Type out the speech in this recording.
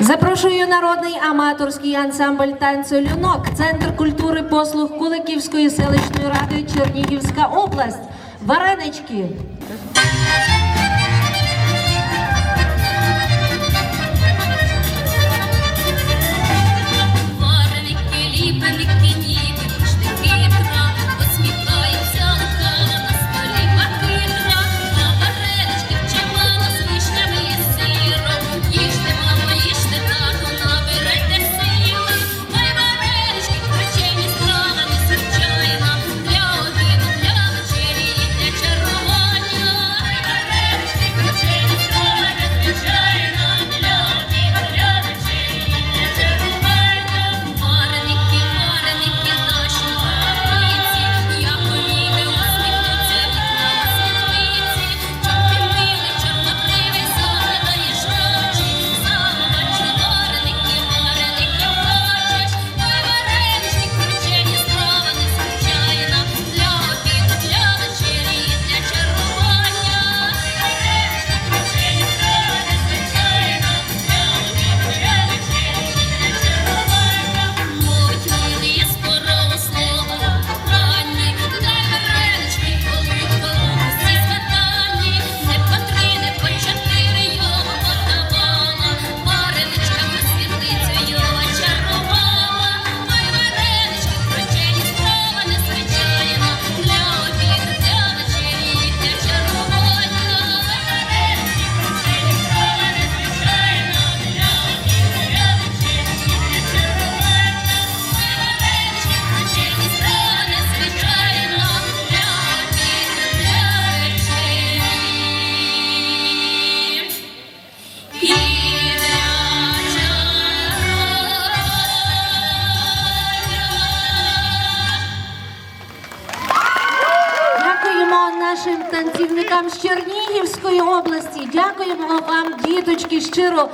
Запрошую народний аматорський ансамбль танцю люнок, центр культури послуг Куликівської селищної ради Чернігівська область. Варенички. нашим танцівникам з Чернігівської області. Дякуємо вам, діточки, щиро